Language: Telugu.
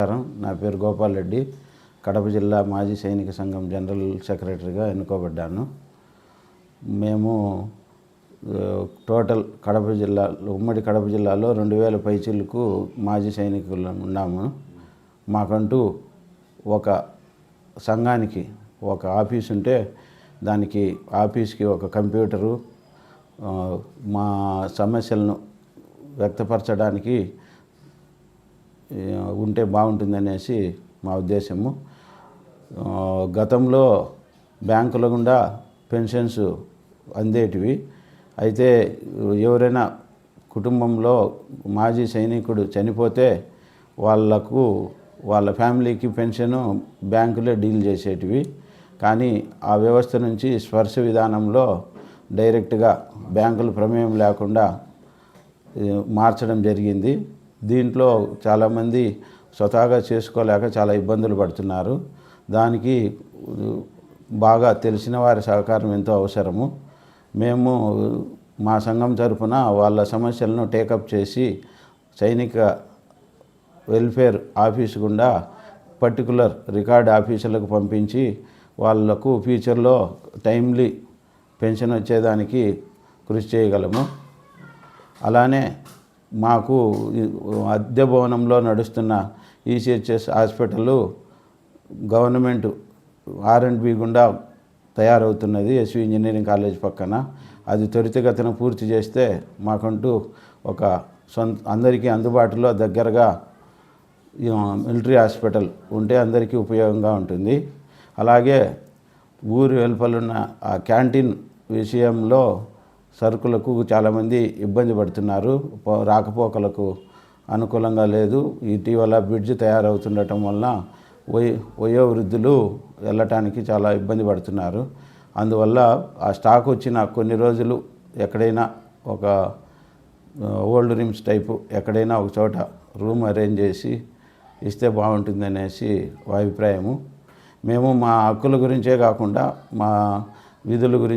నమస్కారం. నా పేరు గోపాల్ రెడ్డి. కడప జిల్లా మాజీ సైనిక సంఘం జనరల్ సెక్రటరీగా ఎన్నుకోబడ్డాను. మేము టోటల్ కడప జిల్లా ఉమ్మడి కడప జిల్లాలో రెండు వేల పైచీలకు మాజీ సైనికులు ఉన్నాము. మాకంటూ ఒక సంఘానికి ఒక ఆఫీస్ ఉంటే దానికి ఆఫీస్కి ఒక కంప్యూటరు మా సమస్యలను వ్యక్తపరచడానికి ఉంటే ఉంటే బాగుంటుందనేసి మా ఉద్దేశము. గతంలో బ్యాంకుల గుండా పెన్షన్స్ అందేటివి. అయితే ఎవరైనా కుటుంబంలో మాజీ సైనికుడు చనిపోతే వాళ్ళకు వాళ్ళ ఫ్యామిలీకి పెన్షన్ బ్యాంకులే డీల్ చేసేటివి. కానీ ఆ వ్యవస్థ నుంచి స్పర్శ విధానంలో డైరెక్ట్గా బ్యాంకులు ప్రమేయం లేకుండా మార్చడం జరిగింది. దీంట్లో చాలామంది స్వతహాగా చేసుకోలేక చాలా ఇబ్బందులు పడుతున్నారు. దానికి బాగా తెలిసిన వారి సహకారం ఎంతో అవసరము. మేము మా సంఘం తరఫున వాళ్ళ సమస్యలను టేకప్ చేసి సైనిక వెల్ఫేర్ ఆఫీస్ గుండా పర్టికులర్ రికార్డ్ ఆఫీసులకు పంపించి వాళ్ళకు ఫ్యూచర్లో టైమ్లీ పెన్షన్ వచ్చేదానికి కృషి చేయగలము. అలానే మాకు అద్దె భవనంలో నడుస్తున్న ECHS hospital government R and B గుండా తయారవుతున్నది ఎస్వి ఇంజనీరింగ్ కాలేజ్ పక్కన. అది త్వరితగతిన పూర్తి చేస్తే మాకంటూ ఒక సొంత అందరికీ అందుబాటులో దగ్గరగా మిలిటరీ హాస్పిటల్ ఉంటే అందరికీ ఉపయోగంగా ఉంటుంది. అలాగే ఊరు వెలుపలున్న ఆ క్యాంటీన్ విషయంలో సరుకులకు చాలామంది ఇబ్బంది పడుతున్నారు. రాకపోకలకు అనుకూలంగా లేదు. ఇటీవల బ్రిడ్జ్ తయారవుతుండటం వలన వయో వయోవృద్ధులు వెళ్ళటానికి చాలా ఇబ్బంది పడుతున్నారు. అందువల్ల ఆ స్టాక్ వచ్చిన కొన్ని రోజులు ఎక్కడైనా ఒక ఓల్డ్ రిమ్స్ టైపు ఎక్కడైనా ఒక చోట రూమ్ అరేంజ్ చేసి ఇస్తే బాగుంటుంది అనేసి అభిప్రాయము. మేము మా హక్కుల గురించే కాకుండా మా విధుల గురించి